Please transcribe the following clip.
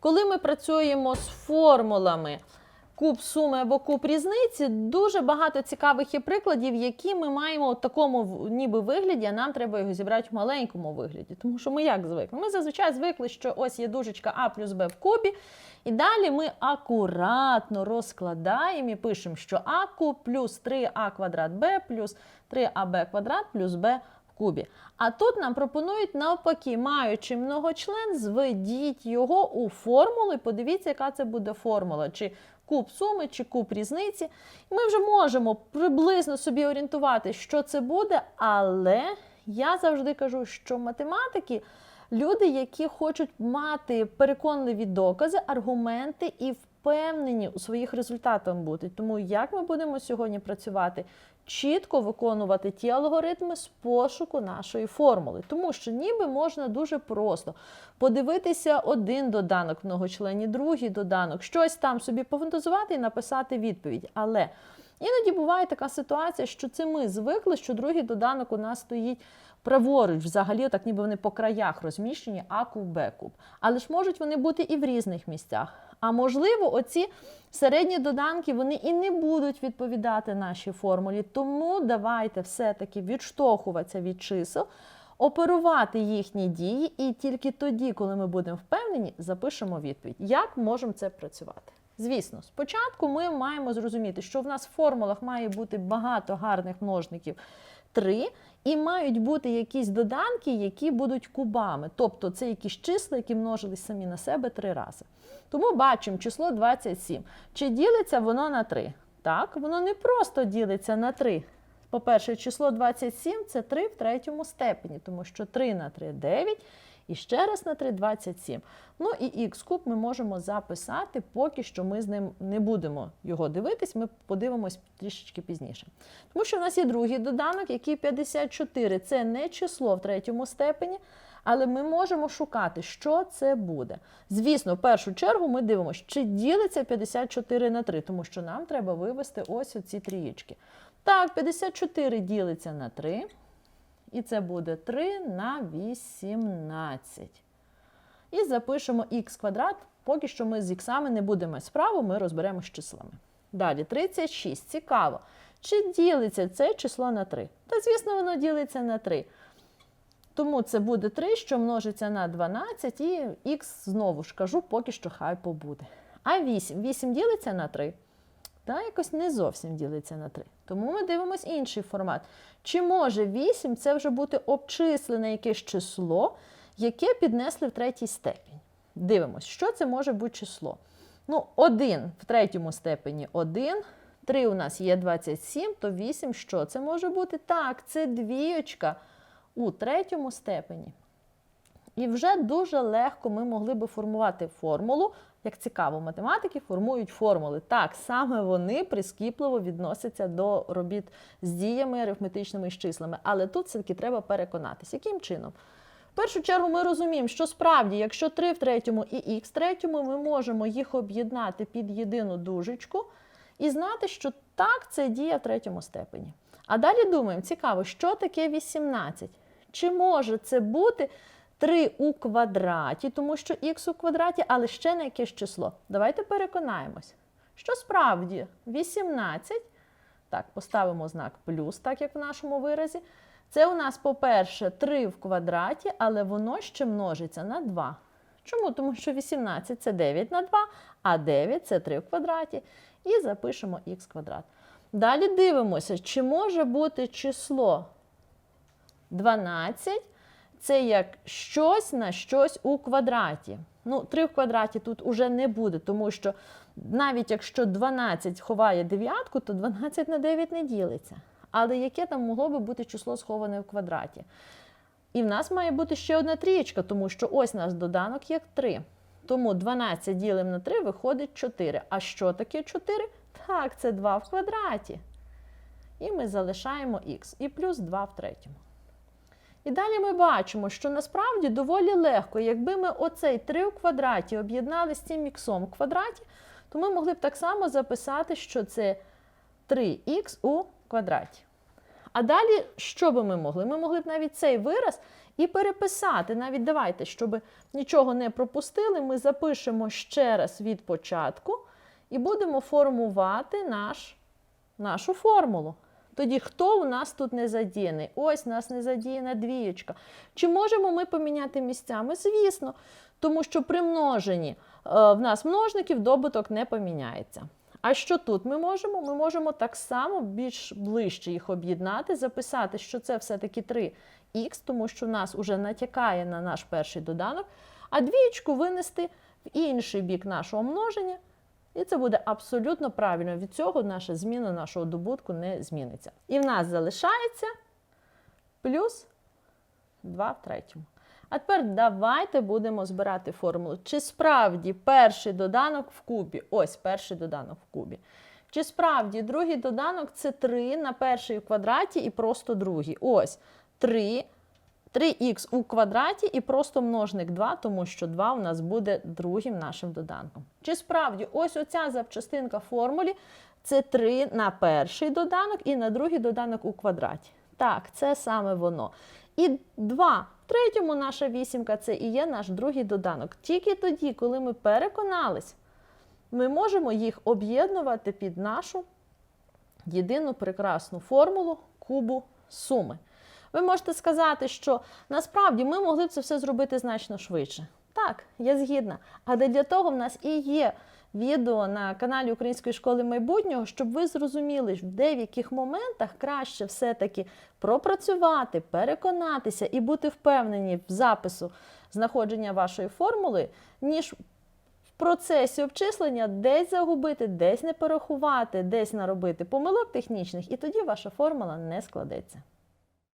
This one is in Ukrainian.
Коли ми працюємо з формулами куб суми або куб різниці, дуже багато цікавих є прикладів, які ми маємо в такому ніби вигляді, а нам треба його зібрати в маленькому вигляді. Тому що ми як звикли? Ми зазвичай звикли, що ось є дужечка А плюс Б в кубі. І далі ми акуратно розкладаємо і пишемо, що А куб плюс 3А квадрат Б плюс 3АБ квадрат плюс Б кубі. А тут нам пропонують навпаки, маючи многочлен, зведіть його у формулу і подивіться, яка це буде формула. Чи куб суми, чи куб різниці. Ми вже можемо приблизно собі орієнтувати, що це буде, але я завжди кажу, що математики люди, які хочуть мати переконливі докази, аргументи і впевнені у своїх результатах бути. Тому як ми будемо сьогодні працювати? Чітко виконувати ті алгоритми з пошуку нашої формули, тому що ніби можна дуже просто подивитися один доданок многочлені, другий доданок, щось там собі пофантазувати і написати відповідь. Але іноді буває така ситуація, що це ми звикли, що другий доданок у нас стоїть праворуч, взагалі, так ніби вони по краях розміщені, А куб. Але ж можуть вони бути і в різних місцях. А можливо, оці середні доданки вони і не будуть відповідати нашій формулі. Тому давайте все-таки відштовхуватися від чисел, оперувати їхні дії, і тільки тоді, коли ми будемо впевнені, запишемо відповідь. Як можемо це працювати? Звісно, спочатку ми маємо зрозуміти, що в нас в формулах має бути багато гарних множників 3, і мають бути якісь доданки, які будуть кубами. Тобто це якісь числа, які множились самі на себе три рази. Тому бачимо число 27. Чи ділиться воно на 3? Так, воно не просто ділиться на 3. По-перше, число 27 це 3 в третьому степені, тому що 3 на 3 – 9, і ще раз на 3 – 27. Ну і х куб ми можемо записати, поки що ми з ним не будемо його дивитись, ми подивимось трішечки пізніше. Тому що в нас є другий доданок, який 54. Це не число в третьому степені, але ми можемо шукати, що це буде. Звісно, в першу чергу ми дивимося, чи ділиться 54 на 3, тому що нам треба вивести ось оці трієчки. Так, 54 ділиться на 3, і це буде 3 на 18. І запишемо х квадрат. Поки що ми з іксами не будемо справу, ми розберемо з числами. Далі 36. Цікаво. Чи ділиться це число на 3? Та, звісно, воно ділиться на 3. Тому це буде 3, що множиться на 12, і х знову ж кажу, поки що хай побуде. А 8. 8 ділиться на 3. Та якось не зовсім ділиться на 3. Тому ми дивимося інший формат. Чи може 8 це вже бути обчислене якесь число, яке піднесли в третій степінь? Дивимось, що це може бути число. Ну, 1 в третьому степені 1. 3 у нас є 27, то 8 що це може бути? Так, це двієчка у третьому степені. І вже дуже легко ми могли би формувати формулу. Як цікаво, математики формують формули. Так, саме вони прискіпливо відносяться до робіт з діями, арифметичними і з числами. Але тут все-таки треба переконатися, яким чином. В першу чергу ми розуміємо, що справді, якщо 3 в третьому і х в третьому, ми можемо їх об'єднати під єдину дужечку і знати, що так, це дія в третьому степені. А далі думаємо, цікаво, що таке 18? Чи може це бути 3 у квадраті, тому що х у квадраті, але ще не якесь число. Давайте переконаємось, що справді 18, так, поставимо знак плюс, так як в нашому виразі. Це у нас, по-перше, 3 в квадраті, але воно ще множиться на 2. Чому? Тому що 18 це 9 на 2, а 9 це 3 в квадраті. І запишемо х квадрат. Далі дивимося, чи може бути число 12 це як щось на щось у квадраті. Ну, 3 в квадраті тут уже не буде, тому що навіть якщо 12 ховає дев'ятку, то 12 на 9 не ділиться. Але яке там могло би бути число сховане в квадраті? І в нас має бути ще одна трієчка, тому що ось наш доданок як 3. Тому 12 ділимо на 3 виходить 4. А що таке 4? Так, це 2 в квадраті. І ми залишаємо х. І плюс 2 в третьому. І далі ми бачимо, що насправді доволі легко, якби ми оцей 3 в квадраті об'єднали з цим іксом в квадраті, то ми могли б так само записати, що це 3х у квадраті. А далі, що би ми могли? Ми могли б навіть цей вираз і переписати. Навіть давайте, щоб нічого не пропустили, ми запишемо ще раз від початку і будемо формувати наш, нашу формулу. Тоді хто у нас тут не задіяний? Ось нас не задіяна двієчка. Чи можемо ми поміняти місцями? Звісно, тому що при множенні е, в нас множників добуток не поміняється. А що тут ми можемо? Ми можемо так само більш ближче їх об'єднати, записати, що це все-таки 3х, тому що в нас вже натякає на наш перший доданок, а двієчку винести в інший бік нашого множення. І це буде абсолютно правильно. Від цього наша зміна нашого добутку не зміниться. І в нас залишається плюс 2 в третьому. А тепер давайте будемо збирати формулу. Чи справді перший доданок в кубі? Ось перший доданок в кубі. Чи справді другий доданок це 3 на перший у квадраті і просто другий. Ось 3. 3х у квадраті і просто множник 2, тому що 2 у нас буде другим нашим доданком. Чи справді ось оця запчастинка формулі це 3 на перший доданок і на другий доданок у квадраті. Так, це саме воно. І 2 в третьому наша вісімка це і є наш другий доданок. Тільки тоді, коли ми переконались, ми можемо їх об'єднувати під нашу єдину прекрасну формулу кубу суми. Ви можете сказати, що насправді ми могли б це все зробити значно швидше. Так, я згідна. Але для того в нас і є відео на каналі Української школи майбутнього, щоб ви зрозуміли, в деяких моментах краще все-таки пропрацювати, переконатися і бути впевнені в запису знаходження вашої формули, ніж в процесі обчислення десь загубити, десь не порахувати, десь наробити помилок технічних, і тоді ваша формула не складеться.